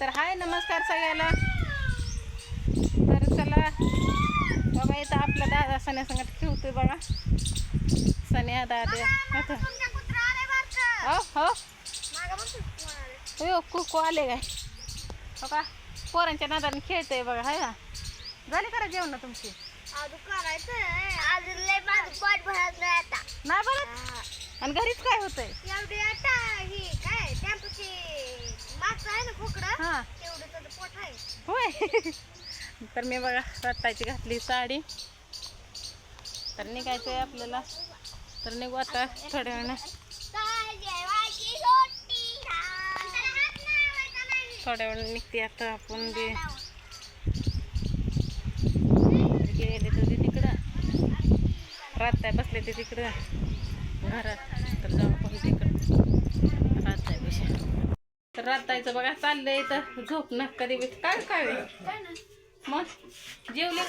तर हाय नमस्कार सगळ्याला. तर चला बाबा इथं आपला दादा सण्या संगत खेळतोय बघा. सण्या दादा हो हो. हो कुकू आले काय? हो का? पोरांच्या नादाने खेळतोय बघा हाय ना? झाली करा जेवण तुमची? नाही बरं आणि घरीच काय होतंय? होय. तर मी बघा रत्ताची घातली साडी. तर निघायचं आहे आपल्याला. तर निघू आता थोड्या वेळानं. थोड्या वेळ निघते आता आपण जे गेले तर तिकडं. राहताय बसले ते तिकडं. घरात. तर जाऊ पण तिकडं. तर बघा चाललंय तर झोप ना कधी बी. काय काय? मग? जेवले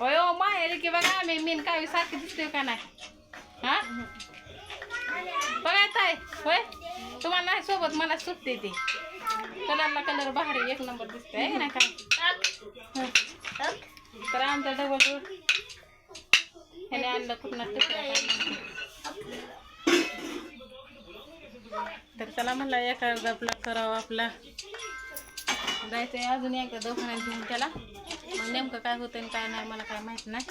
होय हो, ओ माहेर की बघा आम्ही. मीन काय सारखी दिसतोय का नाही? हा? बघा ताय होय? तुम्हाला नाही सोबत मला सुटते ते. कलरला कलर भारी एक नंबर दिसतोय ना काय? तर आमचा डबल ह्याने आणलं कुठं तर चला म्हणला एखादा आपला करावा आपला. जायचं आहे अजून एकदा दवाखान्यात घेऊन त्याला. मग नेमकं काय होतं आणि काय नाही मला काय माहीत नाही.